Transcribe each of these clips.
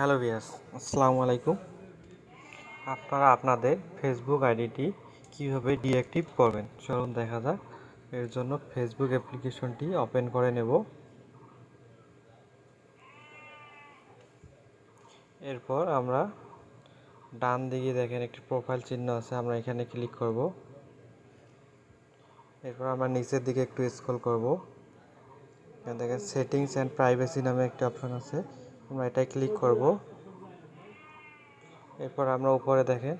Hello ভিয়াস আসসালামু আলাইকুম আপনারা আপনাদের ফেসবুক আইডিটি কীভাবে ডিঅ্যাক্টিভ করবেন? চলুন দেখা যাক। এর জন্য ফেসবুক অ্যাপ্লিকেশনটি ওপেন করে নেব। এরপর আমরা ডান দিকে দেখেন একটি প্রোফাইল চিহ্ন আছে, আমরা এখানে ক্লিক করব। এরপর আমরা নিচের দিকে একটু স্ক্রল করব। দেখেন সেটিংস অ্যান্ড প্রাইভেসি নামে একটি অপশন আছে। আমরা এটাই ক্লিক করব। এরপর আমরা উপরে দেখেন,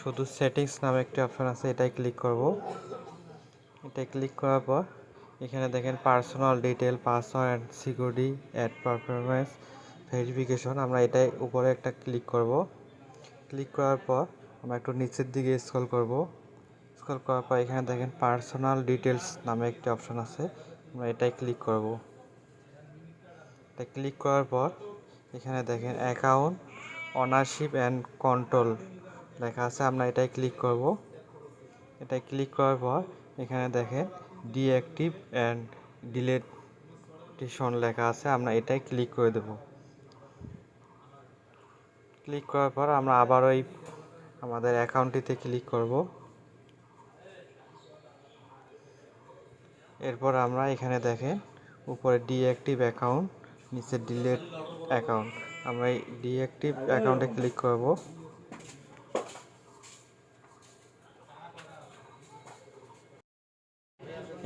শুধু সেটিংস নামে একটি অপশন আছে, এটাই ক্লিক করব। এটাই ক্লিক করার পর, এখানে দেখেন personal detail password security add performance verification আমরা এটাই উপরে একটা ক্লিক করব। ক্লিক করার পর, আমরা একটু নিচের দিকে স্ক্রল করব। স্ক্রল করার পর এখানে দেখেন পার্সোনাল ডিটেলস নামে একটি অপশন আছে, আমরা এটাই ক্লিক করব। এটা ক্লিক করার পর, এখানে দেখেন অ্যাকাউন্ট অনারশিপ অ্যান্ড কন্ট্রোল লেখা আছে, আমরা এটাই ক্লিক করব। এটাই ক্লিক করার পর, এখানে দেখেন ডিঅ্যাক্টিভ অ্যান্ড ডিলেটেশন লেখা আছে, আমরা এটাই ক্লিক করে দেব। ক্লিক করার পর, আমরা আবার ওই আমাদের অ্যাকাউন্টটিতে ক্লিক করব। এরপর আমরা এখানে দেখেন উপরে ডিঅ্যাক্টিভ অ্যাকাউন্ট নিচে ডিলেট অ্যাকাউন্ট আমরা এই ডিঅ্যাক্টিভ অ্যাকাউন্টে ক্লিক করব।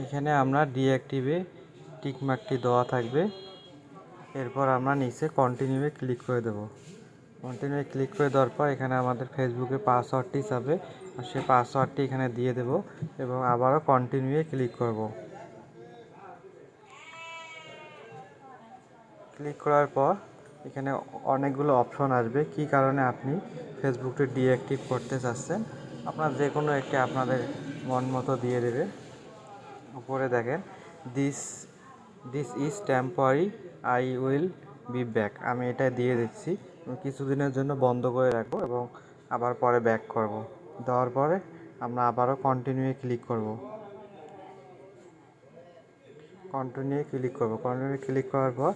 এখানে আমরা ডিঅ্যাক্টিভে টিকমার্কটি দেওয়া থাকবে। এরপর আমরা নিচে কন্টিনিউয়ে ক্লিক করে দেব। কন্টিনিউয়ে ক্লিক করে দেওয়ার পর এখানে আমাদের ফেসবুকে পাসওয়ার্ডটি যাবে সেই পাসওয়ার্ডটি এখানে দিয়ে দেব এবং আবারও কন্টিনিউয়ে ক্লিক করব। ক্লিক করার পর এখানে অনেকগুলো অপশন আসবে। কি কারণে আপনি ফেসবুকটি ডিঅ্যাক্টিভ করতে চাচ্ছেন? আপনার যে কোনো একটি আপনাদের মন মতো দিয়ে দেবে। উপরে দেখেন this this is temporary I will be back আমি এটা দিয়ে দিচ্ছি। কিছুদিনের জন্য বন্ধ করে রাখব এবং আবার পরে ব্যাক করব। দেওয়ার পরে আমরা আবারও কন্টিনিউয়ে ক্লিক করব। কন্টিনিউয়ে ক্লিক করব। কন্টিনিউ ক্লিক করার পর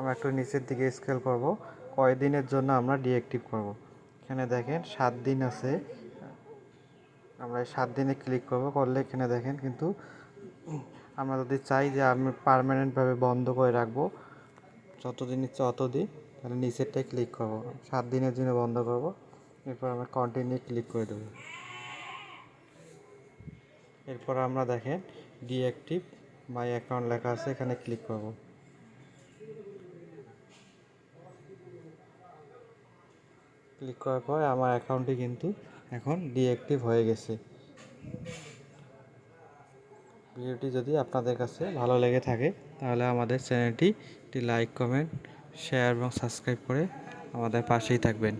আমরা একটু নিচের দিকে স্কেল করব। কয়দিনের জন্য আমরা ডিঅ্যাক্টিভ করব? এখানে দেখেন সাত দিন আছে। আমরা সাত দিনে ক্লিক করব। করলে এখানে দেখেন কিন্তু আমরা যদি চাই যে আমি পারমানেন্টভাবে বন্ধ করে রাখব, যতদিন ইচ্ছে অতদিন তাহলে নিচেরটাই ক্লিক করব। সাত দিনের জন্য বন্ধ করব। এরপর আমরা কন্টিনিউ ক্লিক করে দেবো। এরপর আমরা দেখেন ডিঅ্যাক্টিভ মাই অ্যাকাউন্ট লেখা আছে, এখানে ক্লিক করব। ক্লিক করার পর আমার অ্যাকাউন্টটি কিন্তু এখন ডিঅ্যাক্টিভ হয়ে গেছে। ভিডিওটি যদি আপনাদের কাছে ভালো লেগে থাকে, তাহলে আমাদের চ্যানেলটি একটি লাইক, কমেন্ট, শেয়ার এবং সাবস্ক্রাইব করে আমাদের পাশেই থাকবেন।